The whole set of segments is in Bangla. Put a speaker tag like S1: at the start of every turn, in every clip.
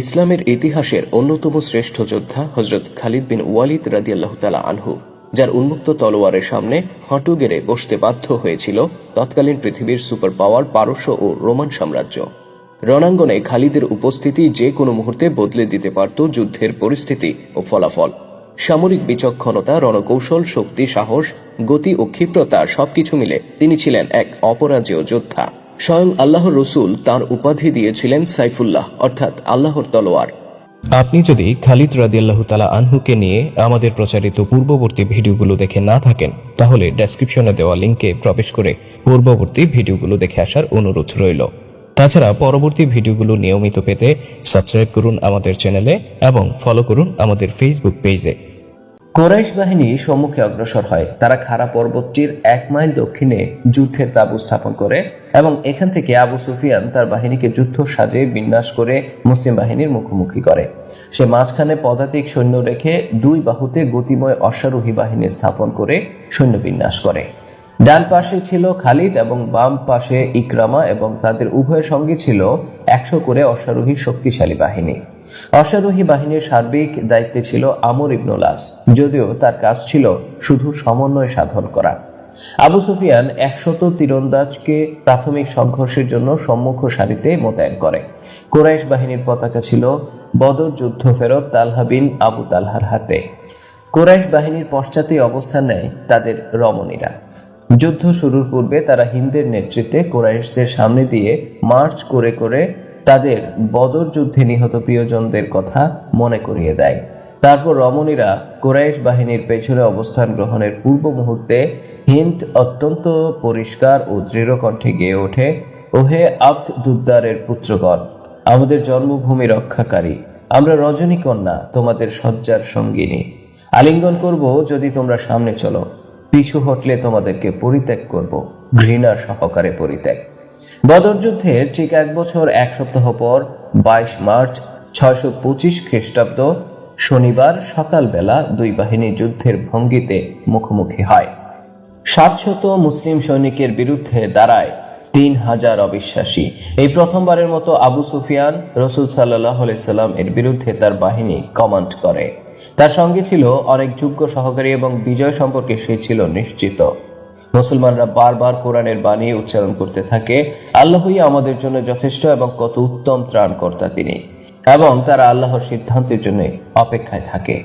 S1: ইসলামের ইতিহাসের অন্যতম শ্রেষ্ঠ যোদ্ধা হজরত খালিদ বিন ওয়ালিদ রাদিয়াল্লাহ তালা আনহু, যার উন্মুক্ত তলোয়ারের সামনে হাঁটু গেড়ে বসতে বাধ্য হয়েছিল তৎকালীন পৃথিবীর সুপার পাওয়ার পারস্য ও রোমান সাম্রাজ্য। রণাঙ্গনে খালিদের উপস্থিতি যে কোনো মুহূর্তে বদলে দিতে পারত যুদ্ধের পরিস্থিতি ও ফলাফল। সামরিক বিচক্ষণতা, রণকৌশল, শক্তি, সাহস, গতি ও ক্ষিপ্রতা সবকিছু মিলে তিনি ছিলেন এক অপরাজেয় যোদ্ধা। স্বয়ং আল্লাহর রসুল তার উপাধি দিয়েছিলেন সাইফুল্লাহ, অর্থাৎ আল্লাহর তলোয়ার।
S2: আপনি যদি খালিদ রাদিয়াল্লাহু তালা আনহুকে নিয়ে আমাদের প্রচারিত পূর্ববর্তী ভিডিওগুলো দেখে না থাকেন, তাহলে ডেসক্রিপশনে দেওয়া লিঙ্কে প্রবেশ করে পূর্ববর্তী ভিডিওগুলো দেখে আসার অনুরোধ রইল। তাছাড়া পরবর্তী ভিডিওগুলো নিয়মিত পেতে সাবস্ক্রাইব করুন আমাদের চ্যানেলে এবং ফলো করুন আমাদের ফেসবুক পেজে
S1: কোরাইশ বাহিনী সম্মুখে অগ্রসর হয়। তারা খাড়া পর্বতটির এক মাইল দক্ষিণে যুদ্ধের তাঁবু স্থাপন করে এবং এখান থেকে আবু সুফিয়ান তার বাহিনীকে যুদ্ধ সাজে বিন্যাস করে মুসলিম বাহিনীর মুখোমুখি করে। সে মাঝখানে পদাতিক সৈন্য রেখে দুই বাহুতে গতিময় অশ্বারোহী বাহিনী স্থাপন করে সৈন্য বিন্যাস করে। ডান পাশে ছিল খালিদ এবং বাম পাশে ইকরামা এবং তাদের উভয়ের সঙ্গে ছিল একশো করে অশ্বারোহী শক্তিশালী বাহিনী। অশ্বারোহী বাহিনীর সার্বিক দায়িত্বে ছিল আমর ইবনুলাস যদিও তার কাজ ছিল শুধু সমন্বয় সাধন করা। আবু সুফিয়ান একশত তীরন্দাজকে প্রাথমিক সংঘর্ষের জন্য সম্মুখ সারিতে মোতায়েন করে। কোরাইশ বাহিনীর পতাকা ছিল বদর যুদ্ধ ফেরত তালহা বিন আবু তালহার হাতে। কোরাইশ বাহিনীর পশ্চাতে অবস্থান নেয় তাদের রমণীরা। যুদ্ধ শুরুর পূর্বে তারা হিন্দের নেতৃত্বে কোরাইশদের সামনে দিয়ে মার্চ করে করে তাদের বদর যুদ্ধে নিহত প্রিয়জনদের কথা মনে করিয়ে দেয়। তারপর রমণীরা কোরাইশ বাহিনীর পেছনে অবস্থান গ্রহণের পূর্ব মুহূর্তে হিন্দ অত্যন্ত পরিষ্কার ও দৃঢ় কণ্ঠে গেয়ে ওঠে, ওহে আব্দ দুদ্দারের পুত্রগণ, আমাদের জন্মভূমি রক্ষাকারী, আমরা রজনীকন্যা তোমাদের শয্যার সঙ্গিনী। আলিঙ্গন করব যদি তোমরা সামনে চলো, পিছু হটলে তোমাদেরকে পরিত্যাগ করব, ঘৃণা সহকারে পরিত্যাগ। বদর যুদ্ধের ঠিক এক বছর, এক সপ্তাহ পর, বাইশ মার্চ, ছয়শো পঁচিশ খ্রিস্টাব্দ, শনিবার সকালবেলা দুই বাহিনী যুদ্ধের ভঙ্গিতে মুখোমুখি হয়। সাতশত মুসলিম সৈনিকের বিরুদ্ধে দাঁড়ায় তিন হাজার অবিশ্বাসী। এই প্রথমবারের মতো আবু সুফিয়ান রসুল সাল্লাহ সাল্লাম এর বিরুদ্ধে তার বাহিনী কমান্ড করে। তার সঙ্গে ছিল অনেক যোগ্য সহকারী এবং বিজয় সম্পর্কে সে ছিল নিশ্চিত। মুসলমানরা বারবার কোরআনের বাণী উচ্চারণ করতে থাকে। আল্লাহই আমাদের জন্য যথেষ্ট এবং কত উত্তম ত্রাণকর্তা তিনি। এবং তারা আল্লাহর সিদ্ধান্তের জন্য অপেক্ষায় থাকে।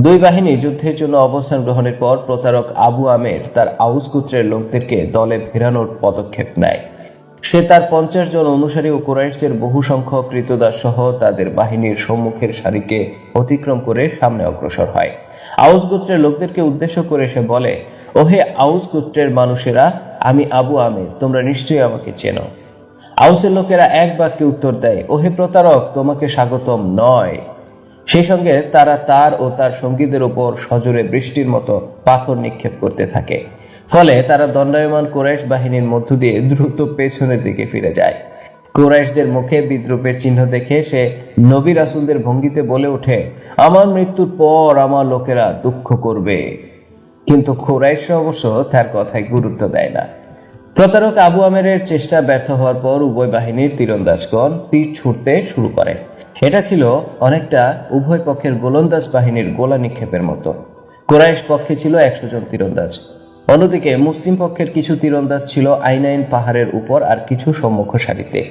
S1: দুই বাহিনী যুদ্ধের জন্য অবস্থান গ্রহণের পর প্রতারক আবু আমের তার আউস গোত্রের লোকদেরকে দলে ফেরানোর পদক্ষেপ নেয়। সে তার পঞ্চাশ জন অনুসারী ও কুরাইশদের বহু সংখ্যক কৃতদাস সহ তাদের বাহিনীর সম্মুখের সারিকে অতিক্রম করে সামনে অগ্রসর হয়। আউস গোত্রের লোকদেরকে উদ্দেশ্য করে সে বলে ওহে আউস গোত্রের মানুষেরা, আমি আবু আমির, তোমরা নিশ্চয়ই আমাকে চেনো। আউসের লোকেরা এক বাক্যে উত্তর দেয়, ওহে প্রতারক, তোমাকে স্বাগতম নয়। সেই সঙ্গে তারা তার ও তার সঙ্গীদের ওপর সজোরে বৃষ্টির মতো পাথর নিক্ষেপ করতে থাকে। ফলে তারা দণ্ডায়মান কোরাইশ বাহিনীর মধ্য দিয়ে দ্রুত পেছনের দিকে ফিরে যায়। কোরাইশদের মুখে বিদ্রুপের চিহ্ন দেখে সে নবী রাসুলদের ভঙ্গিতে বলে ওঠে, আমার মৃত্যুর পর আমার লোকেরা দুঃখ করবে। কিন্তু কোরাইশরা অবশ্য তার কথায় গুরুত্ব দেয় না। প্রতারক আবু আমেরের চেষ্টা ব্যর্থ হওয়ার পর উভয় বাহিনীর তীরন্দাজগণ তীর ছুটতে শুরু করে। এটা ছিল অনেকটা উভয় পক্ষের গোলন্দাজ বাহিনীর গোলা নিক্ষেপের মতো। কোরাইশ পক্ষে ছিল একশো জন তীরন্দাজ। অন্যদিকে মুসলিম পক্ষের কিছু তীরন্দাজ ছিল আইনাইন পাহাড়ের উপর আর কিছু সম্মুখ সারিতে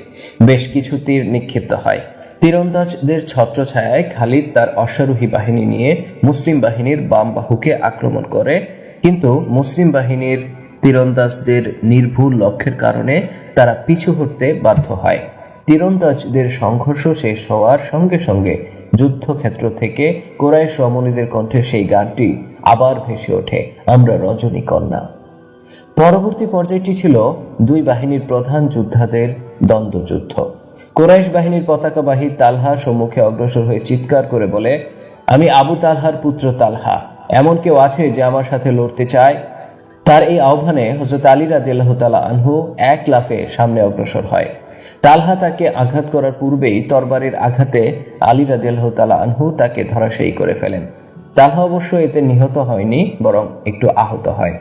S1: বেশ কিছু তীর নিক্ষিপ্ত হয়। তীরন্দাজদের ছত্রছায়ায় খালিদ তার অশ্বারোহী বাহিনী নিয়ে মুসলিম বাহিনীর বাম বাহুকে আক্রমণ করে। কিন্তু মুসলিম বাহিনীর তীরন্দাজদের নির্ভুল লক্ষ্যের কারণে তারা পিছু হটতে বাধ্য হয়। তীরন্দাজদের সংঘর্ষ শেষ হওয়ার সঙ্গে সঙ্গে যুদ্ধক্ষেত্র থেকে কোরাইশ রমণীদের কণ্ঠে সেই গানটি আবার ভেসে ওঠে। আমরা রজনীকন্যা। পরবর্তী পর্যায়টি ছিল দুই বাহিনীর প্রধান যোদ্ধাদের দ্বন্দ্বযুদ্ধ। কোরাইশ বাহিনীর পতাকাবাহী তালহা সম্মুখে অগ্রসর হয়ে চিৎকার করে বলে, আমি আবু তালহার পুত্র তালহা। এমন কেউ আছে যে আমার সাথে লড়তে চায়? তার এই আহ্বানে হজরত আলী রাদিল্লাহ তালা আনহু এক লাফে সামনে অগ্রসর হয়। তালহা তাকে আঘাত করার পূর্বেই তরবারির আঘাতে আলী রাদিল্লাহ তালা আনহু তাকে ধরাশায়ী করে ফেলেন। তালহা অবশ্য এতে নিহত হয়নি, বরং একটু আহত হয়।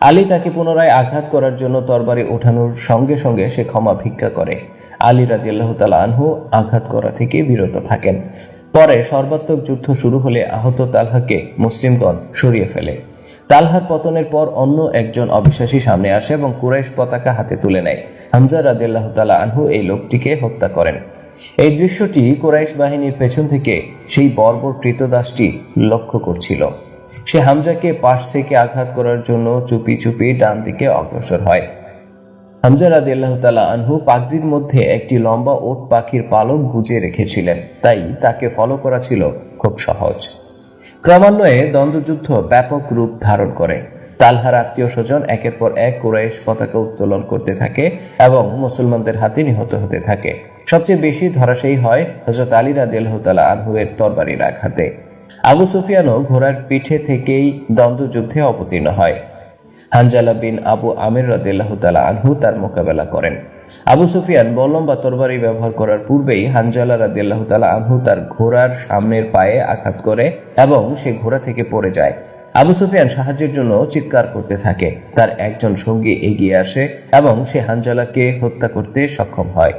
S1: আলী তাকে পুনরায় আঘাত করার জন্য তরবারি ওঠানোর সঙ্গে সঙ্গে সে ক্ষমা ভিক্ষা করে। আলী রাদিয়াল্লাহ তালা আনহু আঘাত করা থেকে বিরত থাকেন। পরে সর্বাত্মক যুদ্ধ শুরু হলে আহত তালহাকে মুসলিমগণ সরিয়ে ফেলে। তালহার পতনের পর অন্য একজন অবিশ্বাসী সামনে আসে এবং কুরাইশ পতাকা হাতে তুলে নেয়। হামজা রাদিয়াল্লাহ তালা আনহু এই লোকটিকে হত্যা করেন। এই দৃশ্যটি কুরাইশ বাহিনীর পেছন থেকে সেই বর্বর কৃতদাসটি লক্ষ্য করছিল। সে হামজাকে পাশ থেকে আঘাত করার জন্য চুপি চুপি ডান দিকে অগ্রসর হয়। হামজা রাদিয়াল্লাহ তালা আনহু পাগড়ির মধ্যে একটি লম্বা ওট পাখির পালক গুজে রেখেছিলেন। তাই তাকে ফলো করা ছিল খুব সহজ। ক্রমান্বয়ে দ্বন্দ্বযুদ্ধ ব্যাপক রূপ ধারণ করে। তালহার আত্মীয় স্বজন একের পর এক কুরাইশ পতাকা উত্তোলন করতে থাকে এবং মুসলমানদের হাতে নিহত হতে থাকে। সবচেয়ে বেশি ধরাশায়ী হয় হজরত আলী রাদিয়াল্লাহ তালা আনহুয়ের তরবারির আঘাতে আবু সুফিয়ানও ঘোড়ার পিঠে থেকেই দ্বন্দ্বযুদ্ধে অবতীর্ণ হয়। হানজালা বিন আবু আমির রাদিল্লাহ তালা আনহু তার মোকাবেলা করেন। আবু সুফিয়ান বলম বা তরবারি ব্যবহার করার পূর্বেই হানজালা রাদিল্লাহ তালা আনহু তার ঘোড়ার সামনের পায়ে আঘাত করে এবং সে ঘোড়া থেকে পড়ে যায়। আবু সুফিয়ান সাহায্যের জন্য চিৎকার করতে থাকে। তার একজন সঙ্গী এগিয়ে আসে এবং সে হানজালাকে হত্যা করতে সক্ষম হয়।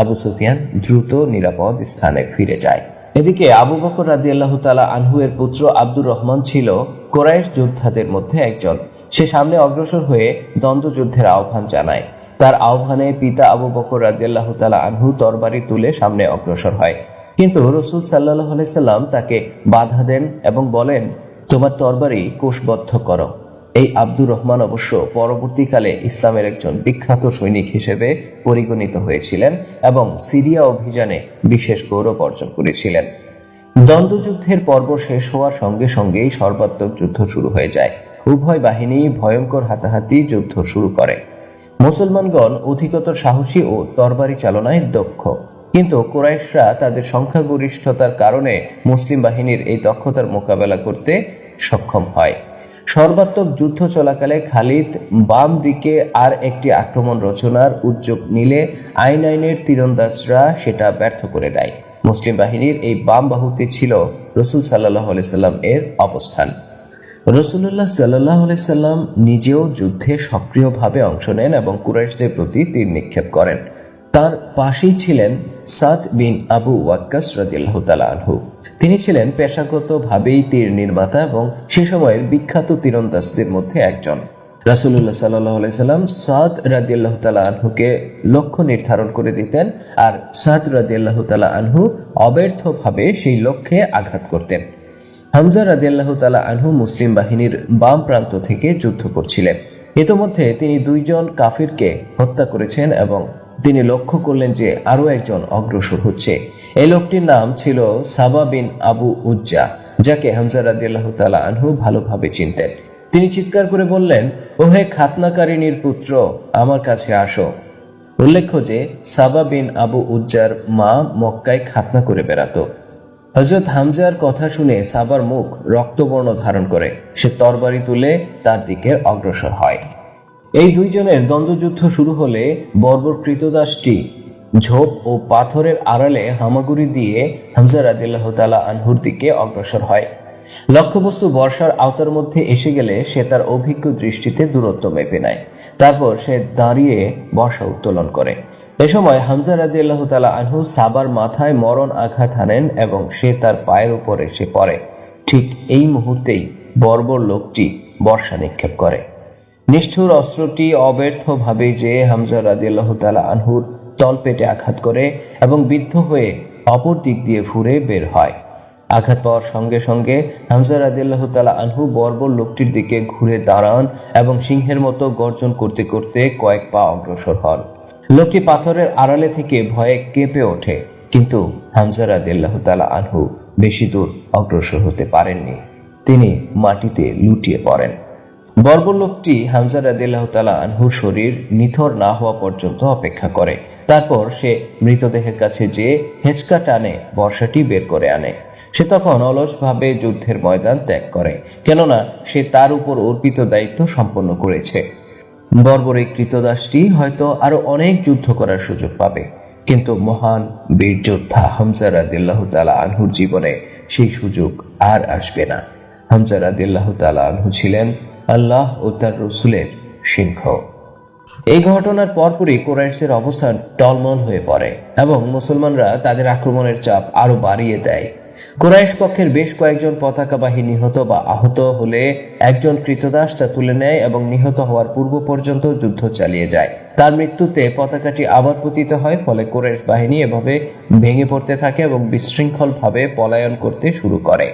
S1: আবু সুফিয়ান দ্রুত নিরাপদ স্থানে ফিরে যায়। এদিকে আবু বকর রাদিয়াল্লাহু তালা আনহুয়ের পুত্র আব্দুর রহমান ছিল কোরাইশ যোদ্ধাদের মধ্যে একজন। সে সামনে অগ্রসর হয়ে দ্বন্দ্বযুদ্ধের আহ্বান জানায়। তার আহ্বানে পিতা আবু বকর রাদিয়াল্লাহ তালা আনহু তরবারি তুলে সামনে অগ্রসর হয়। কিন্তু রসুল সাল্লাহ সাল্লাম তাকে বাধা দেন এবং বলেন, তোমার তরবারি কোষবদ্ধ করো। এই আব্দুর রহমান অবশ্য পরবর্তীকালে ইসলামের একজন বিখ্যাত সৈনিক হিসেবে পরিগণিত হয়েছিলেন এবং সিরিয়া অভিযানে বিশেষ গৌরব অর্জন করেছিলেন। দ্বন্দ্বযুদ্ধের পর্ব শেষ হওয়ার সঙ্গে সঙ্গেই সর্বাত্মক যুদ্ধ শুরু হয়ে যায়। উভয় বাহিনী ভয়ঙ্কর হাতাহাতি যুদ্ধ শুরু করে। মুসলমানগণ অধিকতর সাহসী ও তরবারি চালনায় দক্ষ। কিন্তু কোরাইশরা তাদের সংখ্যাগরিষ্ঠতার কারণে মুসলিম বাহিনীর এই দক্ষতার মোকাবেলা করতে সক্ষম হয়। সর্বাত্মক যুদ্ধ চলাকালে খালিদ বাম দিকে আর একটি আক্রমণ রচনার উদ্যোগ নিলে আইন আইনের তীরন্দাজরা সেটা ব্যর্থ করে দেয়। মুসলিম বাহিনীর এই বাম বাহুতে ছিল রসুল সাল্লাহ সাল্লাম এর অবস্থান। রসুল্লাহ সাল্লাহ সাল্লাম নিজেও যুদ্ধে সক্রিয়ভাবে অংশ নেন এবং কুরাইশদের প্রতি তীর নিক্ষেপ করেন। তার পাশেই ছিলেন সাদ বিন আবু ওয়াক্কাস তালা আনহু। তিনি ছিলেন পেশাগতভাবেই তীর নির্মাতা এবং সে সময়ের বিখ্যাত তীরন্দাজদের মধ্যে একজন। রাসুল্লাহ সাল্লাহ সাল্লাম সাদ রাদিয়াল্লাহ তালা আনহুকে লক্ষ্য নির্ধারণ করে দিতেন আর সাদ রাদিয়াল্লাহ তালা আনহু অব্যর্থভাবে সেই লক্ষ্যে আঘাত করতেন। হামজা রাদিয়াল্লাহ তালা আনহু মুসলিম বাহিনীর বাম প্রান্ত থেকে যুদ্ধ করছিলেন। ইতোমধ্যে তিনি দুইজন কাফিরকে হত্যা করেছেন এবং তিনি লক্ষ্য করলেন যে আরও একজন অগ্রসর হচ্ছে। এই লোকটির নাম ছিল সাবা বিন আবু উজ্জা, যাকে হামজা রাদিয়াল্লাহ তালা আনহু ভালোভাবে চিনতেন। তিনি চিৎকার করে বললেন, ওহে খাতনাকারিনীর পুত্র, আমার কাছে আসো। উল্লেখ্য যে সাবা বিন আবু উজ্জার মা মক্কায় খাতনা করে বেড়াতো। হজরত হামজার কথা শুনে সাবার মুখ রক্তবর্ণ ধারণ করে। সে তরবারি তুলে তার দিকে অগ্রসর হয়। এই দুইজনের দ্বন্দ্বযুদ্ধ শুরু হলে বর্বর কৃতদাসটি ঝোপ ও পাথরের আড়ালে হামাগুড়ি দিয়ে হামজার রাদিল্লাহ তালা আনহুর দিকে অগ্রসর হয়। লক্ষ্যবস্তু বর্ষার আওতার মধ্যে এসে গেলে সে তার অভিজ্ঞ দৃষ্টিতে দূরত্ব মেপে নেয়। তারপর সে দাঁড়িয়ে বর্ষা উত্তোলন করে। এ সময় হামজা রাদিয়াল্লাহ তালা আনহু সাবার মাথায় মরণ আঘাত হানেন এবং সে তার পায়ের উপর এসে পড়ে। ঠিক এই মুহূর্তেই বর্বর লোকটি বর্ষা নিক্ষেপ করে। নিষ্ঠুর অস্ত্রটি অব্যর্থভাবে যে হামজা রাদিয়াল্লাহ তালা আনহুর তলপেটে আঘাত করে এবং বিদ্ধ হয়ে অপর দিক দিয়ে ফুরে বের হয়। আঘাত পাওয়ার সঙ্গে সঙ্গে হামজা রাদিয়াল্লাহ তালা আনহু বর্বর লোকটির দিকে ঘুরে দাঁড়ান এবং সিংহের মতো গর্জন করতে করতে কয়েক পা অগ্রসর হন। লোকটি পাথরের আড়ালে থেকে ভয়ে কেঁপে ওঠে, কিন্তু হামজা রাদিয়াল্লাহ তালা আনহু বেশি দূর অগ্রসর হতে পারেননি। তিনি মাটিতে লুটিয়ে পড়েন। বর্বর লোকটি হামজা রাদিল্লাহ তালা আনহুর শরীর নিথর না হওয়া পর্যন্ত অপেক্ষা করে। তারপর সে মৃতদেহের কাছে যেয়ে হেঁচকা টানে, বর্ষাটি বের করে আনে। সে তখন অলসভাবে যুদ্ধের ময়দান ত্যাগ করে, কেননা সে তার উপর অর্পিত দায়িত্ব সম্পন্ন করেছে। বর্বর কৃতদাসটি হয়তো আরও অনেক যুদ্ধ করার সুযোগ পাবে, কিন্তু মহান বীর যোদ্ধা হামজা রাদিল্লাহ তালা আনহুর জীবনে সেই সুযোগ আর আসবে না। হামজা রাদিল্লাহ তালা আনহু ছিলেন আল্লাহ ও তার রসুলের সিংহ। এই ঘটনার পরপরই কোরাইশদের অবস্থান টলমল হয়ে পড়ে এবং মুসলমানরা তাদের আক্রমণের চাপ আরও বাড়িয়ে দেয়। কোরাইশ পক্ষের বেশ কয়েকজন পতাকাবাহী নিহত বা আহত হলে একজন কৃতদাস তা তুলে নেয় এবং নিহত হওয়ার পূর্ব পর্যন্ত যুদ্ধ চালিয়ে যায়। তার মৃত্যুতে পতাকাটি আবার পতিত হয়, ফলে কোরাইশ বাহিনী এভাবে ভেঙে পড়তে থাকে এবং বিশৃঙ্খলভাবে পলায়ন করতে শুরু করে।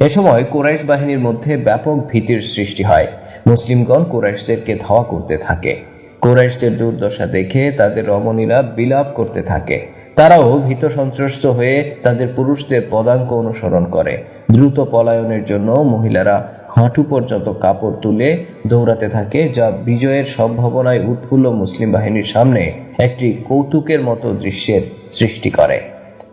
S1: এ সময় কোরাইশ বাহিনীর মধ্যে ব্যাপক ভীতির সৃষ্টি হয়। মুসলিমগণ কোরাইশদেরকে ধাওয়া করতে থাকে। কোরাইশদের দুর্দশা দেখে তাদের রমণীরা বিলাপ করতে থাকে। তারাও ভীত সন্ত্রস্ত হয়ে তাদের পুরুষদের পদাঙ্ক অনুসরণ করে। দ্রুত পলায়নের জন্য মহিলারা হাঁটু পর্যন্ত কাপড় তুলে দৌড়াতে থাকে, যা বিজয়ের সম্ভাবনায় উৎফুল্ল মুসলিম বাহিনীর সামনে একটি কৌতুকের মতো দৃশ্যের সৃষ্টি করে।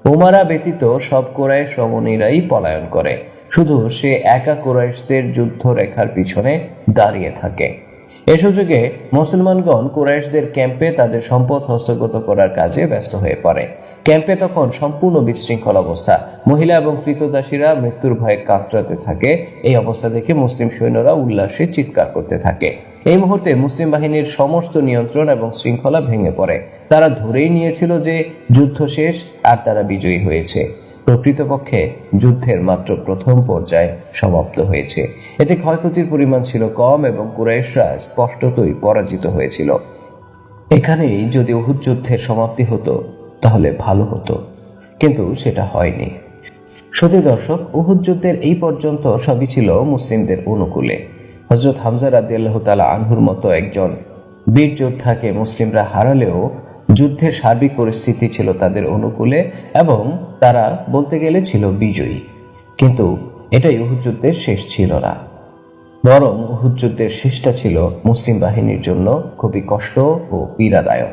S1: উমারা ব্যতীত সব কোরাইশ রমণীরাই পলায়ন করে। শুধু সে একা কোরাইশদের যুদ্ধ রেখার পিছনে দাঁড়িয়ে থাকে। এ সুযোগে মুসলমানগণ কুরাইশদের ক্যাম্পে তাদের সম্পদ হস্তগত করার কাজে ব্যস্ত হয়ে পড়ে। ক্যাম্পে তখন সম্পূর্ণ বিশৃঙ্খল অবস্থা। মহিলা এবং কৃতদাসীরা মৃত্যুর ভয়ে কাতরাতে থাকে। এই অবস্থা দেখে মুসলিম সৈন্যরা উল্লাসে চিৎকার করতে থাকে। এই মুহূর্তে মুসলিম বাহিনীর সমস্ত নিয়ন্ত্রণ এবং শৃঙ্খলা ভেঙে পড়ে। তারা ধরেই নিয়েছিল যে যুদ্ধ শেষ আর তারা বিজয়ী হয়েছে। প্রকৃতপক্ষে যুদ্ধের মাত্র প্রথম পর্যায়ে সমাপ্ত হয়েছে। এতে ক্ষয়ক্ষতির পরিমাণ ছিল কম এবং কুরাইশরা স্পষ্টতই পরাজিত হয়েছিল। এখানেই যদি উহুদ যুদ্ধের সমাপ্তি হতো, তাহলে ভালো হতো। কিন্তু সেটা হয়নি। সতী দর্শক, উহুদ যুদ্ধের এই পর্যন্ত সবই ছিল মুসলিমদের অনুকূলে। হজরত হামজা রাদিয়াল্লাহ তালা আনহুর মতো একজন বীর যোদ্ধাকে মুসলিমরা হারালেও যুদ্ধের সার্বিক পরিস্থিতি ছিল তাদের অনুকূলে এবং তারা বলতে গেলে ছিল বিজয়ী। কিন্তু এটাই ইহুদ যুদ্ধের শেষ ছিল না। বরং উহুদ যুদ্ধের শেষটা ছিল মুসলিম বাহিনীর জন্য খুবই কষ্ট ও পীড়াদায়ক।